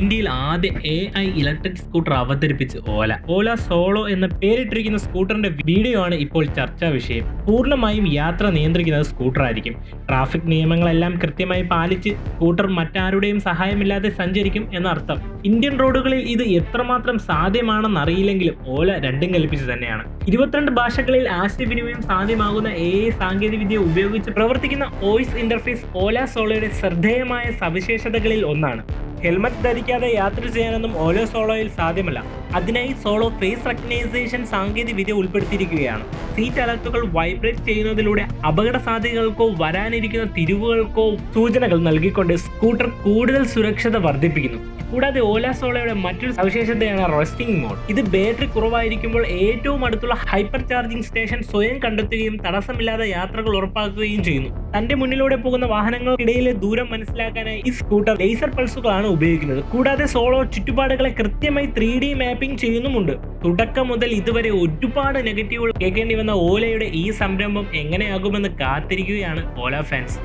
ഇന്ത്യയിൽ ആദ്യ A I electric scooter അവതരിപ്പിച്ച് ഓല. ഓല സോളോ എന്ന പേരിട്ടിരിക്കുന്ന സ്കൂട്ടറിന്റെ വീഡിയോ ആണ് ഇപ്പോൾ ചർച്ചാ വിഷയം. പൂർണമായും യാത്ര നിയന്ത്രിക്കുന്നത് സ്കൂട്ടർ ആയിരിക്കും. ട്രാഫിക് നിയമങ്ങളെല്ലാം കൃത്യമായി പാലിച്ച് സ്കൂട്ടർ മറ്റാരുടെയും സഹായമില്ലാതെ സഞ്ചരിക്കും എന്നർത്ഥം. ഇന്ത്യൻ റോഡുകളിൽ ഇത് എത്രമാത്രം സാധ്യമാണെന്നറിയില്ലെങ്കിലും ഓല രണ്ടും കൽപ്പിച്ച് തന്നെയാണ്. ഇരുപത്തിരണ്ട് ഭാഷകളിൽ ആശയവിനിമയം സാധ്യമാകുന്ന എ ഐ സാങ്കേതികവിദ്യ ഉപയോഗിച്ച് പ്രവർത്തിക്കുന്ന വോയിസ് ഇന്റർഫേസ് ഓല സോളോയുടെ ശ്രദ്ധേയമായ സവിശേഷതകളിൽ ഒന്നാണ്. ഹെൽമറ്റ് ധരിക്കാതെ യാത്ര ചെയ്യാനൊന്നും ഓലോ സോളോയിൽ സാധ്യമല്ല. അതിനായി സോളോ ഫേസ് റെക്കഗ്നൈസേഷൻ സാങ്കേതിക വിദ്യ ഉൾപ്പെടുത്തിയിരിക്കുകയാണ്. സീറ്റ് അലർട്ടുകൾ വൈബ്രേറ്റ് ചെയ്യുന്നതിലൂടെ അപകട സാധ്യതകൾക്കോ വരാനിരിക്കുന്ന തിരിവുകൾക്കോ സൂചനകൾ നൽകിക്കൊണ്ട് സ്കൂട്ടർ കൂടുതൽ സുരക്ഷത വർദ്ധിപ്പിക്കുന്നു. കൂടാതെ ഓല സോളയുടെ മറ്റൊരു സവിശേഷതയാണ് റെസ്റ്റിംഗ് മോഡ് ഇത് ബാറ്ററി കുറവായിരിക്കുമ്പോൾ ഏറ്റവും അടുത്തുള്ള ഹൈപ്പർ ചാർജിംഗ് സ്റ്റേഷൻ സ്വയം കണ്ടെത്തുകയും തടസ്സമില്ലാതെ യാത്രകൾ ഉറപ്പാക്കുകയും ചെയ്യുന്നു. തന്റെ മുന്നിലൂടെ പോകുന്ന വാഹനങ്ങൾക്കിടയിലെ ദൂരം മനസ്സിലാക്കാനായി ഈ സ്കൂട്ടർ ലേസർ പൾസുകളാണ് ഉപയോഗിക്കുന്നത്. കൂടാതെ സോളോ ചുറ്റുപാടുകളെ കൃത്യമായി ത്രീ ഡി മാപ്പിംഗ് ചെയ്യുന്നുമുണ്ട്. തുടക്കം മുതൽ ഇതുവരെ ഒരുപാട് നെഗറ്റീവുകൾ കേൾക്കേണ്ടി വന്ന ഓലയുടെ ഈ സംരംഭം എങ്ങനെയാകുമെന്ന് കാത്തിരിക്കുകയാണ് ഓല ഫാൻസ്.